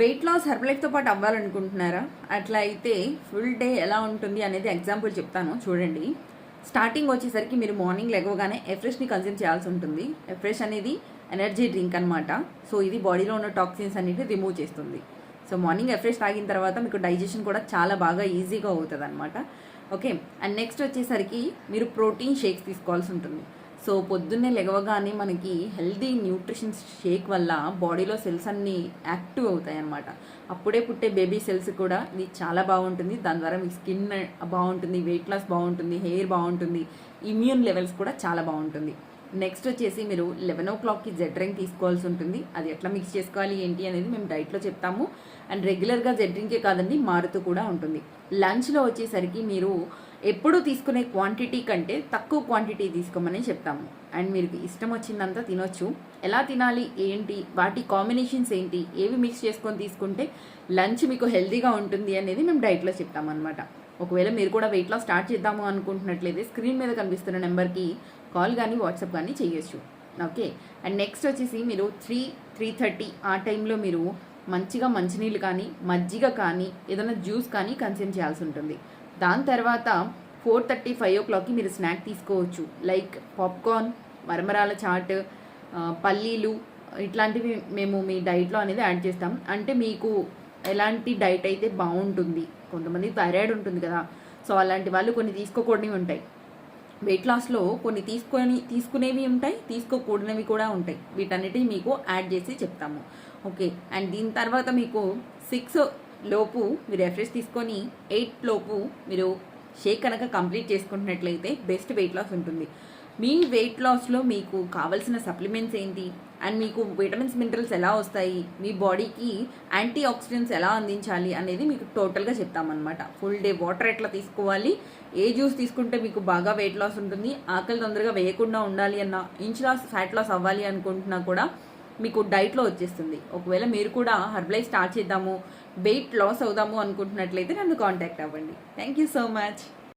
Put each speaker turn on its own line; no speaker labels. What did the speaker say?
Weight loss హెర్బలైఫ్తో పాటు అవ్వాలనుకుంటున్నారా? అట్లా అయితే ఫుల్ డే ఎలా ఉంటుంది అనేది ఎగ్జాంపుల్ చెప్తాను. చూడండి. స్టార్టింగ్ వచ్చేసరికి మీరు మార్నింగ్ లెగవగానే ఎఫ్రెష్ని కన్జ్యూమ్ చేయాల్సి ఉంటుంది. ఎఫ్రెష్ అనేది ఎనర్జీ డ్రింక్ అనమాట సో ఇది బాడీలో ఉన్న టాక్సిన్స్ అన్నిటి రిమూవ్ చేస్తుంది. సో మార్నింగ్ ఎఫ్రెష్ తాగిన తర్వాత మీకు డైజెషన్ కూడా చాలా బాగా ఈజీగా అవుతుంది అనమాట ఓకే అండ్ నెక్స్ట్ వచ్చేసరికి మీరు ప్రోటీన్ షేక్స్ తీసుకోవాల్సి ఉంటుంది. సో పొద్దున్నే లెగవగానే మనకి హెల్దీ న్యూట్రిషన్ షేక్ వల్ల బాడీలో సెల్స్ అన్నీ యాక్టివ్ అవుతాయి అన్నమాట అప్పుడే పుట్టే బేబీ సెల్స్ కూడా ఇది చాలా బాగుంటుంది. దాని ద్వారా మీ స్కిన్ బాగుంటుంది వెయిట్ లాస్ బాగుంటుంది హెయిర్ బాగుంటుంది ఇమ్యూన్ లెవెల్స్ కూడా చాలా బాగుంటుంది. నెక్స్ట్ వచ్చేసి మీరు లెవెన్ ఓ క్లాక్కి జెడ్ డ్రింక్ తీసుకోవాల్సి ఉంటుంది. అది ఎట్లా మిక్స్ చేసుకోవాలి ఏంటి అనేది మేము డైట్లో చెప్తాము. అండ్ రెగ్యులర్గా జెడ్ డ్రింకే కాదండి మారుతూ కూడా ఉంటుంది. లంచ్లో వచ్చేసరికి మీరు ఎప్పుడు తీసుకునే క్వాంటిటీ కంటే తక్కువ క్వాంటిటీ తీసుకోమని చెప్తాము. అండ్ మీకు ఇష్టం వచ్చిందంతా తినొచ్చు. ఎలా తినాలి ఏంటి వాటి కాంబినేషన్స్ ఏంటి ఏవి మిక్స్ చేసుకొని తీసుకుంటే లంచ్ మీకు హెల్తీగా ఉంటుంది అనేది మేము డైట్లో చెప్తామన్నమాట. ఒకవేళ మీరు కూడా వెయిట్ లాస్ స్టార్ట్ చేద్దాము అనుకుంటున్నట్లయితే స్క్రీన్ మీద కనిపిస్తున్న నెంబర్కి కాల్ కానీ వాట్సాప్ కానీ చేయొచ్చు. ఓకే అండ్ నెక్స్ట్ వచ్చేసి మీరు త్రీ త్రీ థర్టీ ఆ టైంలో మీరు మంచిగా మంచినీళ్ళు కానీ మజ్జిగ కానీ ఏదైనా జ్యూస్ కానీ కన్స్యూమ్ చేయాల్సి ఉంటుంది. దాని తర్వాత ఫోర్ థర్టీ ఫైవ్ ఓ క్లాక్కి మీరు స్నాక్ తీసుకోవచ్చు. లైక్ పాప్కార్న్ మరమరాల చాట్ పల్లీలు ఇట్లాంటివి మేము మీ డైట్లో అనేది యాడ్ చేస్తాం. అంటే మీకు ఎలాంటి డైట్ అయితే బాగుంటుంది. కొంతమంది థైరాయిడ్ ఉంటుంది కదా. సో అలాంటి వాళ్ళు కొన్ని తీసుకోకూడనివి ఉంటాయి. వెయిట్ లాస్లో కొన్ని తీసుకొని తీసుకునేవి ఉంటాయి తీసుకోకూడనివి కూడా ఉంటాయి. వీటన్నిటిని మీకు యాడ్ చేసి చెప్తాము. ఓకే. అండ్ దీని తర్వాత మీకు సిక్స్ లోపు మీరు రెఫ్రెష్ తీసుకొని ఎయిట్ లోపు మీరు షేక్ కనుక కంప్లీట్ చేసుకుంటున్నట్లయితే బెస్ట్ వెయిట్ లాస్ ఉంటుంది. మీ వెయిట్ లాస్లో మీకు కావాల్సిన సప్లిమెంట్స్ ఏంటి? అండ్ మీకు విటమిన్స్ మినరల్స్ ఎలా వస్తాయి మీ బాడీకి యాంటీ ఆక్సిడెంట్స్ ఎలా అందించాలి అనేది మీకు టోటల్గా చెప్తామన్నమాట. ఫుల్ డే వాటర్ ఎట్లా తీసుకోవాలి ఏ జ్యూస్ తీసుకుంటే మీకు బాగా వెయిట్ లాస్ ఉంటుంది ఆకలి తొందరగా వేయకుండా ఉండాలి అన్న ఇంచ్ లాస్ ఫ్యాట్ లాస్ అవ్వాలి అనుకుంటున్నా కూడా మీకు డైట్లో వచ్చేస్తుంది. ఒకవేళ మీరు కూడా హర్బలైజ్ స్టార్ట్ చేద్దాము వెయిట్ లాస్ అవుదాము అనుకుంటున్నట్లయితే నన్ను కాంటాక్ట్ అవ్వండి. Thank you so much.